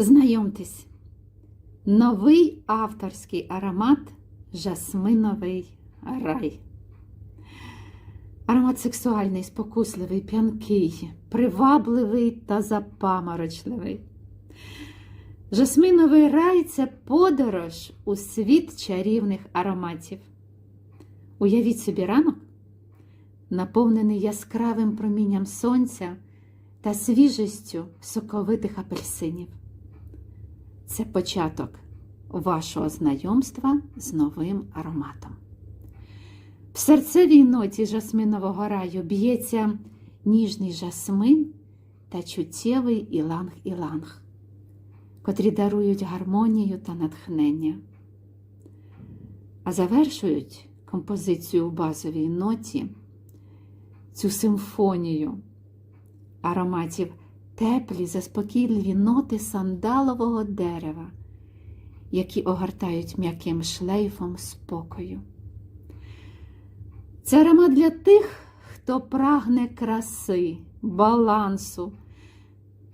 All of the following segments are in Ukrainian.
Знайомтесь, новий авторський аромат жасминовий рай. Аромат сексуальний, спокусливий, п'янкий, привабливий та запаморочливий. Жасминовий рай це подорож у світ чарівних ароматів. Уявіть собі ранок, наповнений яскравим промінням сонця та свіжістю соковитих апельсинів. Це початок вашого знайомства з новим ароматом. В серцевій ноті жасминового раю б'ється ніжний жасмин та чуттєвий іланг-іланг, котрі дарують гармонію та натхнення. А завершують композицію у базовій ноті цю симфонію ароматів теплі, заспокійливі ноти сандалового дерева, які огортають м'яким шлейфом спокою. Це аромат для тих, хто прагне краси, балансу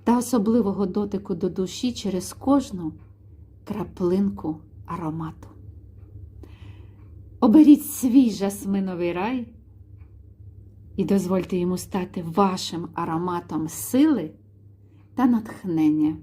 та особливого дотику до душі через кожну краплинку аромату. Оберіть свій жасминовий рай і дозвольте йому стати вашим ароматом сили та натхнення.